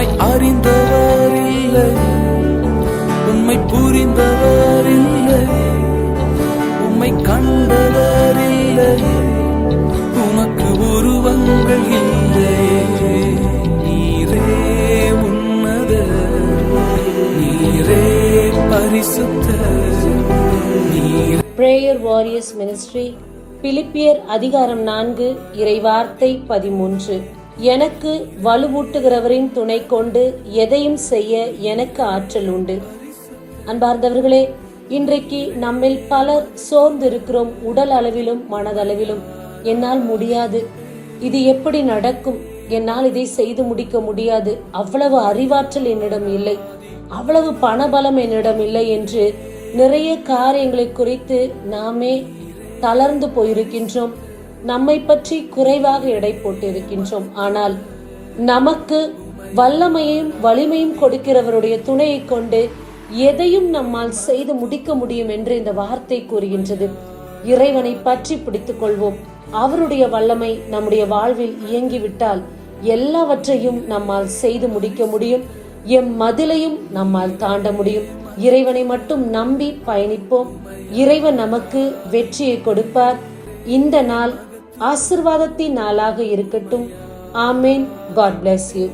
உம்மை அறிந்தவர் இல்லை உம்மை புரிந்தவர் இல்லை உண்மை கண்டவர் இல்லை உமக்கு உருவங்கள் இல்லை. நீரே உன்னத. நீரே பரிசுத்த. பிரேயர் வாரியர்ஸ் மினிஸ்ட்ரி பிலிப்பியர் அதிகாரம் நான்கு இறைவார்த்தை பதிமூன்று எனக்கு வலுவூட்டுகிறவரின் துணை கொண்டு எதையும் செய்ய எனக்கு ஆற்றல் உண்டு. அன்பார்ந்தவர்களே இன்றைக்கு நம்மில் பலர் சோர்ந்து இருக்கிறோம் உடல் அளவிலும் மனதளவிலும். என்னால் முடியாது. இது எப்படி நடக்கும்? என்னால் இதை செய்து முடிக்க முடியாது. அவ்வளவு அறிவாற்றல் என்னிடம் இல்லை. அவ்வளவு பணபலம் என்னிடம் இல்லை என்று நிறைய காரியங்களை குறித்து நாமே தளர்ந்து போயிருக்கின்றோம். நம்மை பற்றி குறைவாக எடை போட்டிருக்கின்றோம். ஆனால் நமக்கு வல்லமையும் வலிமையும் கொடுக்கிறவருடைய துணையை கொண்டு எதையும் நம்மால் செய்து முடிக்க முடியும் என்று இந்த வார்த்தை கூறுகின்றது. இறைவனை பற்றி பிடித்துக் கொள்வோம் அவருடைய வல்லமை நம்முடைய வாழ்வில் இயங்கிவிட்டால் எல்லாவற்றையும் நம்மால் செய்து முடிக்க முடியும். எம் மதிலையும் நம்மால் தாண்ட முடியும். இறைவனை மட்டும் நம்பி பயணிப்போம். இறைவன் நமக்கு வெற்றியை கொடுப்பார். இந்த நாள் ஆசிர்வாதத்தின் நாளாக இருக்கட்டும். ஆமேன். God bless you